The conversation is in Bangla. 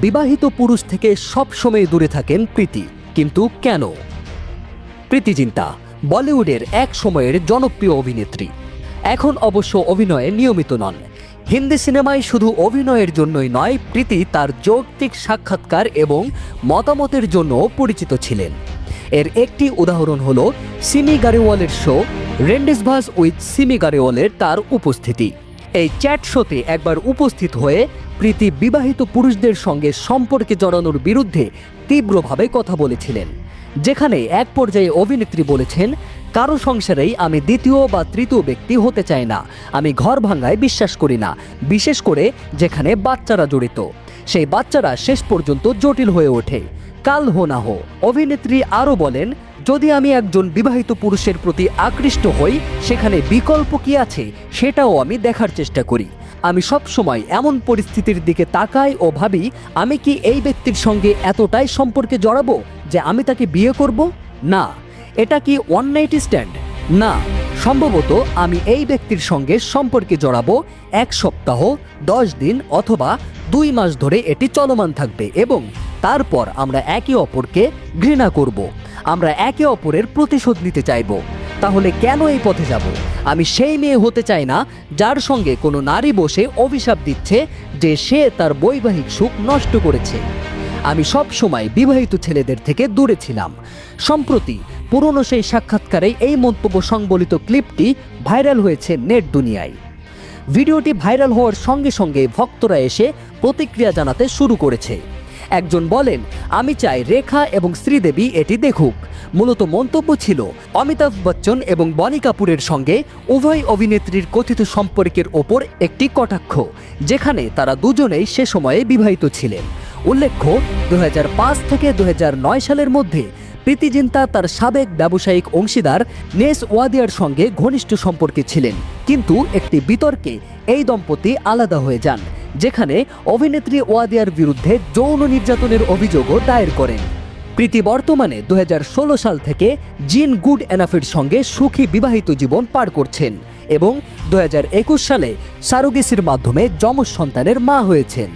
বিবাহিত পুরুষ থেকে সবসময় দূরে থাকেন প্রীতি। কিন্তু কেন? প্রীতি জিন্তা, বলিউডের এক সময়ের জনপ্রিয় অভিনেত্রী। এখন অবশ্য অভিনয়ে নিয়মিত নন। হিন্দি সিনেমায় শুধু অভিনয়ের জন্যই নয়, প্রীতি তার যৌক্তিক সাক্ষাৎকার এবং মতামতের জন্য পরিচিত ছিলেন। এর একটি উদাহরণ হল সিমি গারেওয়ালের শো রেন্ডিসভাস উইথ সিমি গারেওয়ালের তার উপস্থিতি। এই চ্যাট শোতে একবার উপস্থিত হয়ে প্রীতি বিবাহিত পুরুষদের সঙ্গে সম্পর্কে জড়ানোর বিরুদ্ধে তীব্রভাবে কথা বলেছিলেন, যেখানে এক পর্যায়ে অভিনেত্রী বলেছেন, কারও সংসারেই আমি দ্বিতীয় বা তৃতীয় ব্যক্তি হতে চাই না, আমি ঘর ভাঙায় বিশ্বাস করি না, বিশেষ করে যেখানে বাচ্চারা জড়িত। সেই বাচ্চারা শেষ পর্যন্ত জটিল হয়ে ওঠে। কাল হো না হো। অভিনেত্রী আরও বলেন যদি আমি একজন বিবাহিত পুরুষের প্রতি আকৃষ্ট হই, সেখানে বিকল্প কি আছে সেটাও আমি দেখার চেষ্টা করি। আমি সব সময় এমন পরিস্থিতির দিকে তাকাই ও ভাবি, আমি কি এই ব্যক্তির সঙ্গে এতটাই সম্পর্কে জড়াবো যে আমি তাকে বিয়ে করব? না। এটা কি ওয়ান নাইট স্ট্যান্ড না। সম্ভবত আমি এই ব্যক্তির সঙ্গে সম্পর্কে জড়াবো এক সপ্তাহ, দশ দিন অথবা দুই মাস ধরে এটি চলমান থাকবে এবং তারপর আমরা একে অপরকে ঘৃণা করব। আমরা একে অপরের প্রতিশোধ নিতে চাইব। তাহলে কেন এই পথে যাব? আমি সেই মেয়ে হতে চাই না, যার সঙ্গে কোনো নারী বসে অভিশাপ দিচ্ছে যে সে তার বৈবাহিক সুখ নষ্ট করেছে। আমি সব সময় বিবাহিত ছেলেদের থেকে দূরে ছিলাম। সম্প্রতি পুরনো সেই সাক্ষাৎকারে এই মন্তব্য সংবলিত ক্লিপটি ভাইরাল হয়েছে নেট দুনিয়ায়। ভিডিওটি ভাইরাল হওয়ার সঙ্গে সঙ্গে ভক্তরা এসে প্রতিক্রিয়া জানাতে শুরু করেছে। একজন বলেন, আমি চাই রেখা এবং শ্রীদেবী এটি দেখুক। মূলত মন্তব্য ছিল অমিতাভ বচ্চন এবং বনি কাপুরের সঙ্গে উভয় অভিনেত্রীর কথিত সম্পর্কের ওপর একটি কটাক্ষ, যেখানে তারা দুজনেই সে সময়ে বিবাহিত ছিলেন। উল্লেখ্য দু হাজার পাঁচ থেকে দু হাজার নয় সালের মধ্যে প্রীতি জিন্তা তার সাবেক ব্যবসায়িক অংশীদার নেস ওয়াদিয়ার সঙ্গে ঘনিষ্ঠ সম্পর্কে ছিলেন, কিন্তু একটি বিতর্কে এই দম্পতি আলাদা হয়ে যান। যেখানে অভিনেত্রী ওয়াদিয়ার বিরুদ্ধে যৌন নির্যাতনের অভিযোগও দায়ের করেন। প্রীতি বর্তমানে দু হাজার ষোলো সাল থেকে জিন গুড এনাফের সঙ্গে সুখী বিবাহিত জীবন পার করছেন এবং দু হাজার একুশ সালে সারোগেসির মাধ্যমে যমজ সন্তানের মা হয়েছেন।